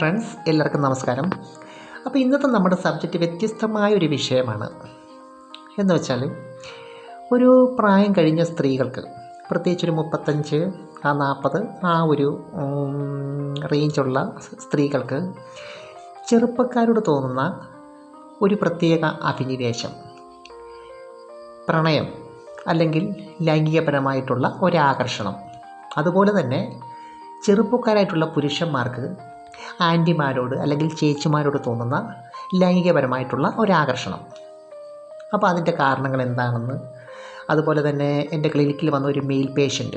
Friends എല്ലാവർക്കും നമസ്കാരം. അപ്പോൾ ഇന്നത്തെ നമ്മുടെ സബ്ജക്റ്റ് വ്യത്യസ്തമായ ഒരു വിഷയമാണ്. എന്ന് വെച്ചാൽ ഒരു പ്രായം കഴിഞ്ഞ സ്ത്രീകൾക്ക് പ്രത്യേകിച്ച് ഒരു മുപ്പത്തഞ്ച് ആ നാൽപ്പത് ആ ഒരു റേഞ്ചുള്ള സ്ത്രീകൾക്ക് ചെറുപ്പക്കാരോട് തോന്നുന്ന ഒരു പ്രത്യേക അഭിനിവേശം. പ്രണയം അല്ലെങ്കിൽ ലൈംഗികപരമായിട്ടുള്ള ഒരാകർഷണം. അതുപോലെ തന്നെ ചെറുപ്പക്കാരായിട്ടുള്ള പുരുഷന്മാർക്ക് ആന്റിമാരോട് അല്ലെങ്കിൽ ചേച്ചിമാരോട് തോന്നുന്ന ലൈംഗികപരമായിട്ടുള്ള ഒരാകർഷണം. അപ്പോൾ അതിന്റെ കാരണങ്ങൾ എന്താണെന്ന്? അതുപോലെ തന്നെ എന്റെ ക്ലിനിക്കിൽ വന്ന ഒരു മെയിൽ പേഷ്യന്റ്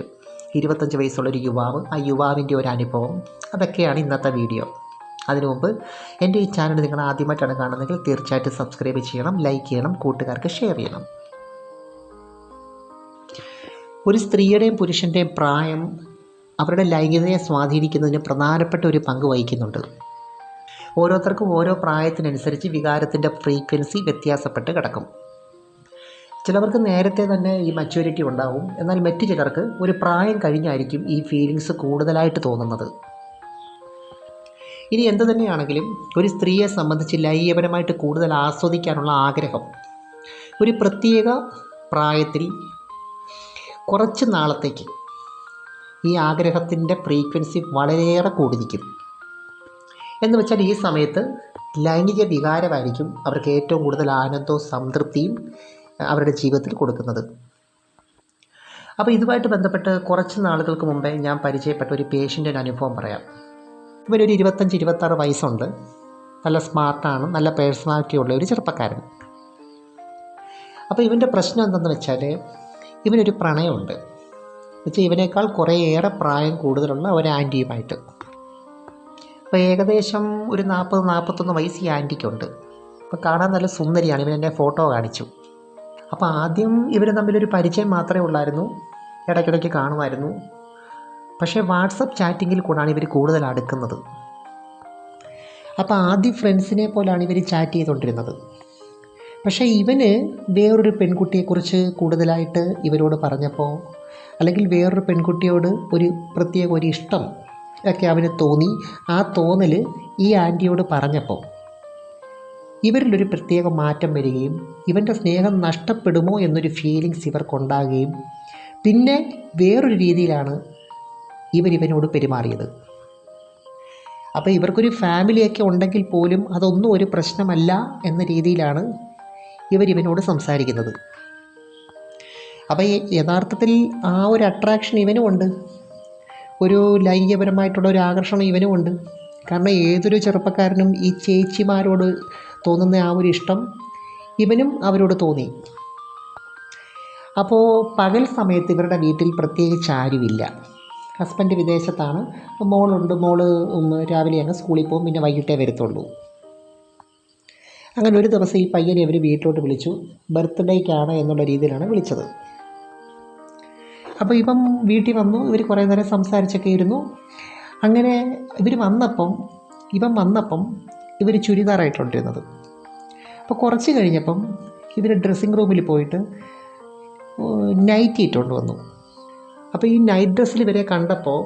ഇരുപത്തഞ്ച് വയസ്സുള്ളൊരു യുവാവ് ആ യുവാവിന്റെ ഒരു അനുഭവം. അതൊക്കെയാണ് ഇന്നത്തെ വീഡിയോ. അതിനു മുമ്പ് എന്റെ ഈ ചാനൽ നിങ്ങൾ ആദ്യമായിട്ടാണ് കാണുന്നതെങ്കിൽ തീർച്ചയായിട്ടും സബ്സ്ക്രൈബ് ചെയ്യണം ലൈക്ക് ചെയ്യണം കൂട്ടുകാർക്ക് ഷെയർ ചെയ്യണം. ഒരു സ്ത്രീയുടെയും പുരുഷന്റെയും പ്രായം അവരുടെ ലൈംഗികതയെ സ്വാധീനിക്കുന്നതിന് പ്രധാനപ്പെട്ട ഒരു പങ്ക് വഹിക്കുന്നുണ്ട്. ഓരോരുത്തർക്കും ഓരോ പ്രായത്തിനനുസരിച്ച് വികാരത്തിന്റെ ഫ്രീക്വൻസി വ്യത്യാസപ്പെട്ട് കിടക്കും. ചിലവർക്ക് നേരത്തെ തന്നെ ഈ മച്യൂരിറ്റി ഉണ്ടാവും. എന്നാൽ മറ്റു ചിലർക്ക് ഒരു പ്രായം കഴിഞ്ഞായിരിക്കും ഈ ഫീലിങ്സ് കൂടുതലായിട്ട് തോന്നുന്നത്. ഇനി എന്തു തന്നെയാണെങ്കിലും ഒരു സ്ത്രീയെ സംബന്ധിച്ച് ലൈംഗികപരമായിട്ട് കൂടുതൽ ആസ്വദിക്കാനുള്ള ആഗ്രഹം. ഒരു പ്രത്യേക പ്രായത്തിൽ കുറച്ച് നാളത്തേക്ക് ഈ ആഗ്രഹത്തിന്റെ ഫ്രീക്വൻസി വളരെയേറെ കൂടിയിരിക്കും. എന്ന് വെച്ചാൽ ഈ സമയത്ത് ലൈംഗിക വികാരമായിരിക്കും അവർക്ക് ഏറ്റവും കൂടുതൽ ആനന്ദവും സംതൃപ്തിയും അവരുടെ ജീവിതത്തിൽ കൊടുക്കുന്നത്. അപ്പോൾ ഇതുമായിട്ട് ബന്ധപ്പെട്ട് കുറച്ച് നാളുകൾക്ക് മുമ്പേ ഞാൻ പരിചയപ്പെട്ട ഒരു പേഷ്യന്റെ അനുഭവം പറയാം. ഇവനൊരു ഇരുപത്തഞ്ച് ഇരുപത്താറ് വയസ്സുണ്ട്. നല്ല സ്മാർട്ടാണ് നല്ല പേഴ്സണാലിറ്റി ഉള്ള ഒരു ചെറുപ്പക്കാരൻ. അപ്പോൾ ഇവന്റെ പ്രശ്നം എന്തെന്ന് വെച്ചാൽ ഇവനൊരു പ്രണയമുണ്ട്. വെച്ചാൽ ഇവനേക്കാൾ കുറേയേറെ പ്രായം കൂടുതലുള്ള ഒരു ആന്റിയുമായിട്ട്. അപ്പോൾ ഏകദേശം ഒരു നാൽപ്പത് നാൽപ്പത്തൊന്ന് വയസ്സ് ഈ ആന്റിക്കുണ്ട്. അപ്പോൾ കാണാൻ നല്ല സുന്ദരിയാണ്. ഇവൻ എന്റെ ഫോട്ടോ കാണിച്ചു. അപ്പോൾ ആദ്യം ഇവർ തമ്മിലൊരു പരിചയം മാത്രമേ ഉള്ളായിരുന്നു. ഇടയ്ക്കിടയ്ക്ക് കാണുമായിരുന്നു. പക്ഷേ വാട്സപ്പ് ചാറ്റിങ്ങിൽ കൂടാണ് ഇവർ കൂടുതൽ അടുക്കുന്നത്. അപ്പോൾ ആദ്യം ഫ്രണ്ട്സിനെ പോലാണ് ഇവർ ചാറ്റ് ചെയ്തുകൊണ്ടിരുന്നത് പക്ഷേ ഇവന് വേറൊരു പെൺകുട്ടിയെക്കുറിച്ച് കൂടുതലായിട്ട് ഇവരോട് പറഞ്ഞപ്പോൾ അല്ലെങ്കിൽ വേറൊരു പെൺകുട്ടിയോട് ഒരു പ്രത്യേക ഒരു ഇഷ്ടം ഒക്കെ അവന് തോന്നി. ആ തോന്നൽ ഈ ആന്റിയോട് പറഞ്ഞപ്പോൾ ഇവരിലൊരു പ്രത്യേക മാറ്റം വരികയും ഇവന്റെ സ്നേഹം നഷ്ടപ്പെടുമോ എന്നൊരു ഫീലിങ്സ് ഇവർക്കുണ്ടാകുകയും പിന്നെ വേറൊരു രീതിയിലാണ് ഇവരിവനോട് പെരുമാറിയത്. അപ്പോൾ ഇവർക്കൊരു ഫാമിലിയൊക്കെ ഉണ്ടെങ്കിൽ പോലും അതൊന്നും ഒരു പ്രശ്നമല്ല എന്ന രീതിയിലാണ് ഇവരിവനോട് സംസാരിക്കുന്നത്. അപ്പോൾ ഈ യഥാർത്ഥത്തിൽ ആ ഒരു അട്രാക്ഷൻ ഇവനും ഉണ്ട്. ഒരു ലൈംഗികപരമായിട്ടുള്ള ഒരു ആകർഷണം ഇവനും ഉണ്ട്. കാരണം ഏതൊരു ചെറുപ്പക്കാരനും ഈ ചേച്ചിമാരോട് തോന്നുന്ന ആ ഒരു ഇഷ്ടം ഇവനും അവരോട് തോന്നി. അപ്പോൾ പകൽ സമയത്ത് ഇവരുടെ വീട്ടിൽ പ്രത്യേകിച്ച് ആരുമില്ല. ഹസ്ബൻഡ് വിദേശത്താണ്. മോളുണ്ട്. മോൾ രാവിലെ അങ്ങ് സ്കൂളിൽ പോകും. പിന്നെ വൈകിട്ടേ വരത്തുള്ളൂ. അങ്ങനെ ഒരു ദിവസം ഈ പയ്യനെ അവർ വീട്ടിലോട്ട് വിളിച്ചു. ബർത്ത്ഡേക്കാണ് എന്നുള്ള രീതിയിലാണ് വിളിച്ചത്. അപ്പോൾ ഇവൻ വീട്ടിൽ വന്നു ഇവർ കുറേ നേരം സംസാരിച്ചൊക്കെ ഇരുന്നു. അങ്ങനെ ഇവർ വന്നപ്പം ഇവൻ വന്നപ്പം ഇവർ ചുരിദാറായിട്ടുണ്ടിരുന്നത്. അപ്പോൾ കുറച്ച് കഴിഞ്ഞപ്പം ഇവർ ഡ്രസ്സിങ് റൂമിൽ പോയിട്ട് നൈറ്റ് ഇട്ടുകൊണ്ട് വന്നു. അപ്പോൾ ഈ നൈറ്റ് ഡ്രസ്സിൽ ഇവരെ കണ്ടപ്പോൾ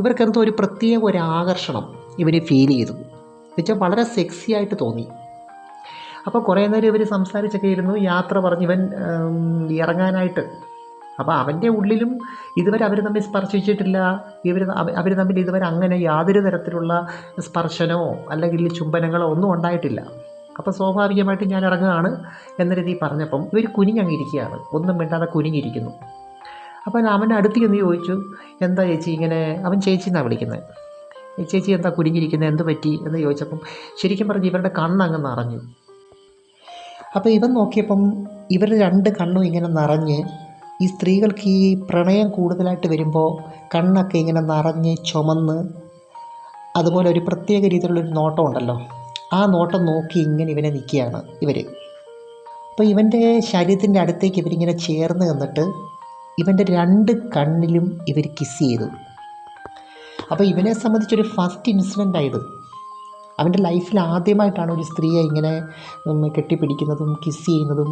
ഇവർക്കെന്തോ ഒരു പ്രത്യേക ഒരു ആകർഷണം ഇവരെ ഫീൽ ചെയ്തു. എന്നുവെച്ചാൽ വളരെ സെക്സി ആയിട്ട് തോന്നി. അപ്പോൾ കുറേ നേരം ഇവർ സംസാരിച്ചൊക്കെ ഇരുന്നു യാത്ര പറഞ്ഞ് ഇവൻ ഇറങ്ങാനായിട്ട് അപ്പോൾ അവന്റെ ഉള്ളിലും ഇതുവരെ അവർ തമ്മിൽ സ്പർശിച്ചിട്ടില്ല. ഇവർ അവർ തമ്മിൽ ഇതുവരെ അങ്ങനെ യാതൊരു തരത്തിലുള്ള സ്പർശനമോ അല്ലെങ്കിൽ ചുംബനങ്ങളോ ഒന്നും ഉണ്ടായിട്ടില്ല. അപ്പോൾ സ്വാഭാവികമായിട്ട് ഞാൻ ഇറങ്ങുകയാണ് എന്ന രീതിയിൽ പറഞ്ഞപ്പം ഇവർ കുനിഞ്ഞങ്ങിരിക്കുകയാണ്. ഒന്നും വേണ്ടാതെ കുനിഞ്ഞിരിക്കുന്നു. അപ്പോൾ അവൻ അടുത്ത് ചെന്ന് ചോദിച്ചു എന്താ ചേച്ചി ഇങ്ങനെ അവൻ ചേച്ചി എന്നാണ് വിളിക്കുന്നത് "ഈ ചേച്ചി എന്താ കുനിഞ്ഞിരിക്കുന്നത് എന്ത് പറ്റി? എന്ന് ചോദിച്ചപ്പം ശരിക്കും പറഞ്ഞു ഇവരുടെ കണ്ണങ്ങ് നിറഞ്ഞു. അപ്പോൾ ഇവൻ നോക്കിയപ്പം ഇവരുടെ രണ്ട് കണ്ണും ഇങ്ങനെ നിറഞ്ഞ് ഈ സ്ത്രീകൾക്ക് ഈ പ്രണയം കൂടുതലായിട്ട് വരുമ്പോൾ കണ്ണൊക്കെ ഇങ്ങനെ നിറഞ്ഞ് ചുമന്ന് അതുപോലെ ഒരു പ്രത്യേക രീതിയിലുള്ളൊരു നോട്ടം ഉണ്ടല്ലോ. ആ നോട്ടം നോക്കി ഇങ്ങനെ ഇവനെ നിൽക്കുകയാണ് ഇവർ അപ്പോൾ ഇവന്റെ ശരീരത്തിന്റെ അടുത്തേക്ക് ഇവരിങ്ങനെ ചേർന്ന് നിന്നിട്ട് ഇവന്റെ രണ്ട് കണ്ണിലും ഇവർ കിസ് ചെയ്തു. അപ്പോൾ ഇവനെ സംബന്ധിച്ചൊരു ഫസ്റ്റ് ഇൻസിഡന്റ് ആയത് അവന്റെ ലൈഫിൽ ആദ്യമായിട്ടാണ് ഒരു സ്ത്രീയെ ഇങ്ങനെ കെട്ടിപ്പിടിക്കുന്നതും കിസ് ചെയ്യുന്നതും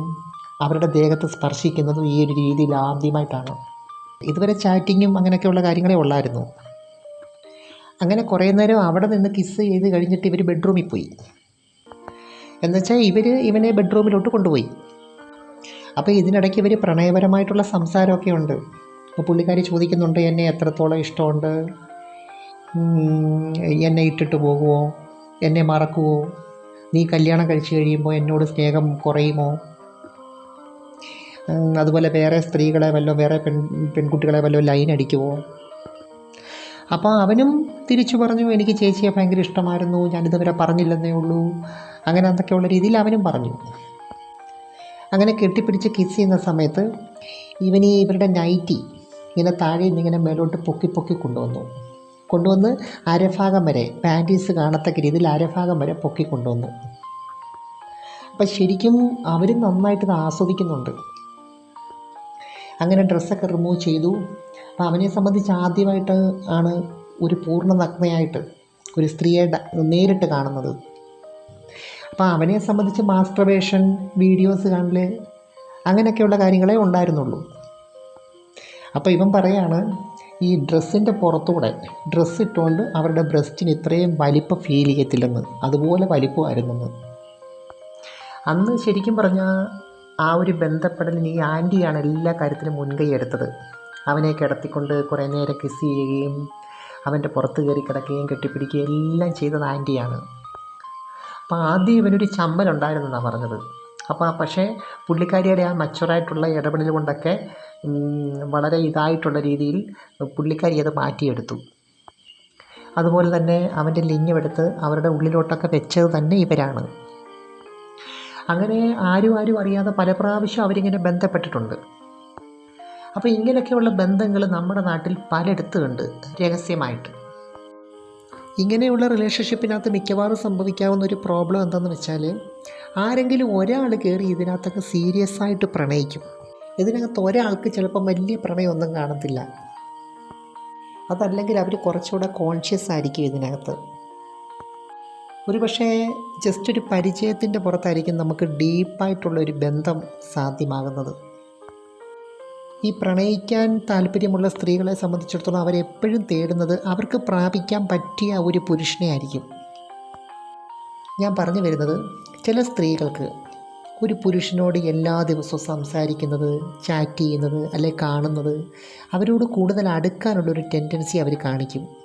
അവരുടെ ദേഹത്ത് സ്പർശിക്കുന്നതും ഈ ഒരു രീതിയിൽ ആദ്യമായിട്ടാണ്. ഇതുവരെ ചാറ്റിങ്ങും അങ്ങനെയൊക്കെയുള്ള കാര്യങ്ങളേ ഉള്ളായിരുന്നു. അങ്ങനെ കുറേ നേരം അവിടെ നിന്ന് കിസ് ചെയ്ത് കഴിഞ്ഞിട്ട് ഇവർ ബെഡ്റൂമിൽ പോയി. എന്നുവെച്ചാൽ ഇവർ ഇവനെ ബെഡ്റൂമിലോട്ട് കൊണ്ടുപോയി. അപ്പോൾ ഇതിനിടയ്ക്ക് ഇവർ പ്രണയപരമായിട്ടുള്ള സംസാരമൊക്കെ ഉണ്ട്. അപ്പോൾ പുള്ളിക്കാരി ചോദിക്കുന്നുണ്ട് എന്നെ എത്രത്തോളം ഇഷ്ടമുണ്ട്? എന്നെ ഇട്ടിട്ട് പോകുമോ എന്നെ മറക്കുമോ നീ കല്യാണം കഴിച്ചു കഴിയുമ്പോൾ എന്നോട് സ്നേഹം കുറയുമോ? അതുപോലെ വേറെ സ്ത്രീകളെ വല്ലോ വേറെ പെൺ പെൺകുട്ടികളെ വല്ലോ ലൈൻ അടിക്കുമോ അപ്പോൾ അവനും തിരിച്ചു പറഞ്ഞു എനിക്ക് ചേച്ചിയെ ഭയങ്കര ഇഷ്ടമായിരുന്നു ഞാനിതുവരെ പറഞ്ഞില്ലെന്നേ ഉള്ളൂ. അങ്ങനെ എന്തൊക്കെയുള്ള രീതിയിൽ അവനും പറഞ്ഞു. അങ്ങനെ കെട്ടിപ്പിടിച്ച് കിസ് ചെയ്യുന്ന സമയത്ത് ഇവന് ഇവരുടെ നൈറ്റി ഇങ്ങനെ താഴെ നിന്ന് ഇങ്ങനെ മേലോട്ട് പൊക്കി പൊക്കി കൊണ്ടുവന്നു. കൊണ്ടുവന്ന് അരഭാഗം വരെ പാന്റീസ് കാണത്തക്ക രീതിയിൽ അരഭാഗം വരെ പൊക്കി കൊണ്ടുവന്നു. അപ്പം ശരിക്കും അവരും നന്നായിട്ട് ആസ്വദിക്കുന്നുണ്ട്. അങ്ങനെ ഡ്രസ്സൊക്കെ റിമൂവ് ചെയ്തു. അപ്പോൾ അവനെ സംബന്ധിച്ച് ആദ്യമായിട്ട് ആണ് ഒരു പൂർണ നഗ്നയായിട്ട് ഒരു സ്ത്രീയെ നേരിട്ട് കാണുന്നത്. അപ്പോൾ അവനെ സംബന്ധിച്ച് മാസ്റ്റർബേഷൻ വീഡിയോസ് കാണൽ അങ്ങനെയൊക്കെയുള്ള കാര്യങ്ങളെ ഉണ്ടായിരുന്നുള്ളൂ. അപ്പോൾ ഇവൻ പറയാണ് ഈ ഡ്രസ്സിന്റെ പുറത്തൂടെ ഡ്രസ്സ് ഇട്ടുകൊണ്ട് അവരുടെ ബ്രസ്റ്റിന് ഇത്രയും വലിപ്പം ഫീൽ ചെയ്യത്തില്ലെന്ന്. അതുപോലെ വലിപ്പമായിരുന്നെന്ന് അന്ന് ശരിക്കും പറഞ്ഞാൽ ആ ഒരു ബന്ധപ്പെടലിന് ഈ ആന്റിയാണ് എല്ലാ കാര്യത്തിലും മുൻകൈ എടുത്തത്. അവനെ കിടത്തിക്കൊണ്ട് കുറേ നേരം കിസ് ചെയ്യുകയും അവന്റെ പുറത്ത് കയറി കിടക്കുകയും കെട്ടിപ്പിടിക്കുകയും എല്ലാം ചെയ്തത് ആന്റിയാണ്. അപ്പോൾ ആദ്യം ഇവനൊരു ചമ്മലുണ്ടായിരുന്നെന്നാണ് പറഞ്ഞത്. അപ്പോൾ പക്ഷേ പുള്ളിക്കാരിയുടെ ആ മച്ചുറായിട്ടുള്ള ഇടപെടൽ കൊണ്ടൊക്കെ വളരെ ഇതായിട്ടുള്ള രീതിയിൽ പുള്ളിക്കാരി അത് മാറ്റിയെടുത്തു. അതുപോലെ തന്നെ അവന്റെ ലിംഗമെടുത്ത് അവരുടെ ഉള്ളിലോട്ടൊക്കെ വെച്ചത് തന്നെ ഇവരാണ്. അങ്ങനെ ആരും ആരും അറിയാതെ പല പ്രാവശ്യം അവരിങ്ങനെ ബന്ധപ്പെട്ടിട്ടുണ്ട്. അപ്പോൾ ഇങ്ങനെയൊക്കെയുള്ള ബന്ധങ്ങൾ നമ്മുടെ നാട്ടിൽ പലയിടത്തുമുണ്ട് രഹസ്യമായിട്ട്. ഇങ്ങനെയുള്ള റിലേഷൻഷിപ്പിനകത്ത് മിക്കവാറും സംഭവിക്കാവുന്ന ഒരു പ്രോബ്ലം എന്താണെന്ന് വെച്ചാൽ ആരെങ്കിലും ഒരാൾ കയറി ഇതിനകത്തൊക്കെ സീരിയസ് ആയിട്ട് പ്രണയിക്കും. ഇതിനകത്ത് ഒരാൾക്ക് ചിലപ്പം വലിയ പ്രണയമൊന്നും കാണത്തില്ല. അതല്ലെങ്കിൽ അവർ കുറച്ചുകൂടെ കോൺഷ്യസ് ആയിരിക്കും ഇതിനകത്ത്. ഒരു പക്ഷേ ജസ്റ്റ് ഒരു പരിചയത്തിന്റെ പുറത്തായിരിക്കും നമുക്ക് ഡീപ്പായിട്ടുള്ള ഒരു ബന്ധം സാധ്യമാകുന്നത്. ഈ പ്രണയിക്കാൻ താല്പര്യമുള്ള സ്ത്രീകളെ സംബന്ധിച്ചിടത്തോളം അവരെപ്പോഴും തേടുന്നത് അവർക്ക് പ്രാപിക്കാൻ പറ്റിയ ഒരു പുരുഷനെ ആയിരിക്കും. ഞാൻ പറഞ്ഞു വരുന്നത് ചില സ്ത്രീകൾക്ക് ഒരു പുരുഷനോട് എല്ലാ ദിവസവും സംസാരിക്കുന്നത് ചാറ്റ് ചെയ്യുന്നത് അല്ലെ കാണുന്നത് അവരോട് കൂടുതൽ അടുക്കാനുള്ളൊരു ടെൻഡൻസി അവർ കാണിക്കും.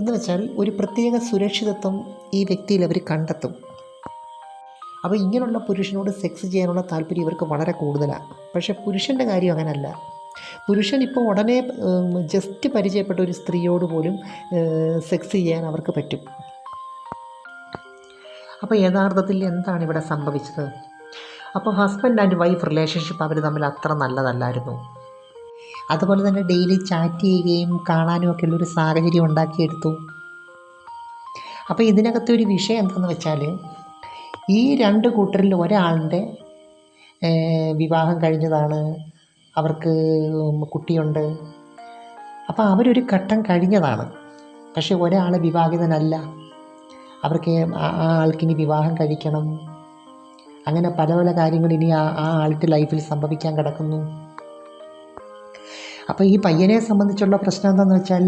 എന്ന് വെച്ചാൽ ഒരു പ്രത്യേക സുരക്ഷിതത്വം ഈ വ്യക്തിയിൽ അവർ കണ്ടെത്തും. അപ്പോൾ ഇങ്ങനെയുള്ള പുരുഷനോട് സെക്സ് ചെയ്യാനുള്ള താല്പര്യം ഇവർക്ക് വളരെ കൂടുതലാണ്. പക്ഷേ പുരുഷന്റെ കാര്യം അങ്ങനല്ല. പുരുഷൻ ഇപ്പോൾ ഉടനെ ജസ്റ്റ് പരിചയപ്പെട്ട ഒരു സ്ത്രീയോട് പോലും സെക്സ് ചെയ്യാൻ അവർക്ക് പറ്റും. അപ്പോൾ യഥാർത്ഥത്തിൽ എന്താണ് ഇവിടെ സംഭവിച്ചത്? അപ്പോൾ ഹസ്ബൻഡ് ആൻഡ് വൈഫ് റിലേഷൻഷിപ്പ് അവർ തമ്മിൽ അത്ര നല്ലതല്ലായിരുന്നു. അതുപോലെ തന്നെ ഡെയിലി ചാറ്റ് ചെയ്യുകയും കാണാനും ഒക്കെ ഉള്ളൊരു സാഹചര്യം ഉണ്ടാക്കിയെടുത്തു. അപ്പോൾ ഇതിനകത്തെ ഒരു വിഷയം എന്താണെന്ന് വെച്ചാൽ ഈ രണ്ട് കൂട്ടരിൽ ഒരാളുടെ വിവാഹം കഴിഞ്ഞതാണ് അവർക്ക് കുട്ടിയുണ്ട്. അപ്പോൾ അവരൊരു ഘട്ടം കഴിഞ്ഞതാണ്. പക്ഷേ ഒരാൾ വിവാഹിതനല്ല. അവർക്ക് ആ ആൾക്കിനി വിവാഹം കഴിക്കണം. അങ്ങനെ പല പല കാര്യങ്ങൾ ഇനി ആ ആ ആൾക്ക് ലൈഫിൽ സംഭവിക്കാൻ കിടക്കുന്നു. അപ്പോൾ ഈ പയ്യനെ സംബന്ധിച്ചുള്ള പ്രശ്നം എന്താണെന്ന് വെച്ചാൽ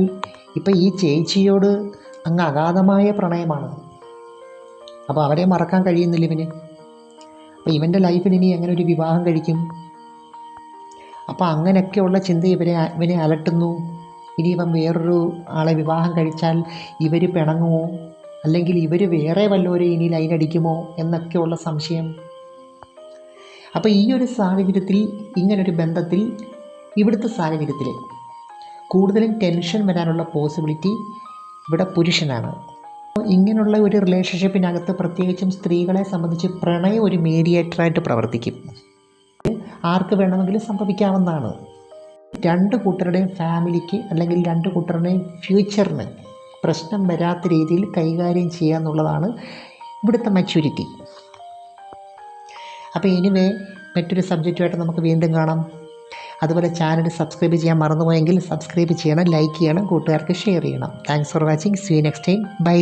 ഇപ്പോൾ ഈ ചേച്ചിയോട് അങ്ങ് അഗാധമായ പ്രണയമാണ്. അപ്പോൾ അവരെ മറക്കാൻ കഴിയുന്നില്ല ഇവന്. അപ്പോൾ ഇവന്റെ ലൈഫിൽ ഇനി എങ്ങനെ ഒരു വിവാഹം കഴിക്കും? അപ്പോൾ അങ്ങനെയൊക്കെയുള്ള ചിന്ത ഇവരെ ഇവനെ അലട്ടുന്നു. ഇനി ഇവൻ വേറൊരു ആളെ വിവാഹം കഴിച്ചാൽ ഇവർ പിണങ്ങുമോ? അല്ലെങ്കിൽ ഇവർ വേറെ വല്ലവരെ ഇനി ലൈനടിക്കുമോ എന്നൊക്കെയുള്ള സംശയം. അപ്പോൾ ഈ ഒരു സാഹചര്യത്തിൽ ഇങ്ങനൊരു ബന്ധത്തിൽ ഇവിടുത്തെ സാഹചര്യത്തിൽ കൂടുതലും ടെൻഷൻ വരാനുള്ള പോസിബിലിറ്റി ഇവിടെ പുരുഷനാണ്. ഇങ്ങനെയുള്ള ഒരു റിലേഷൻഷിപ്പിനകത്ത് പ്രത്യേകിച്ചും സ്ത്രീകളെ സംബന്ധിച്ച് പ്രണയം ഒരു മീഡിയേറ്ററായിട്ട് പ്രവർത്തിക്കും. ആർക്ക് വേണമെങ്കിലും സംഭവിക്കാവുന്നതാണ്. രണ്ട് കൂട്ടരുടെയും ഫാമിലിക്ക് അല്ലെങ്കിൽ രണ്ട് കൂട്ടരുടെയും ഫ്യൂച്ചറിന് പ്രശ്നം വരാത്ത രീതിയിൽ കൈകാര്യം ചെയ്യുക എന്നുള്ളതാണ് ഇവിടുത്തെ മെച്യൂരിറ്റി അപ്പോൾ ഇനിവേ മറ്റൊരു സബ്ജക്റ്റുമായിട്ട് നമുക്ക് വീണ്ടും കാണാം. അതുപോലെ ചാനൽ സബ്സ്ക്രൈബ് ചെയ്യാൻ മറന്നുപോയെങ്കിൽ സബ്സ്ക്രൈബ് ചെയ്യണം ലൈക്ക് ചെയ്യണം കൂട്ടുകാർക്ക് ഷെയർ ചെയ്യണം. Thanks for watching see next time bye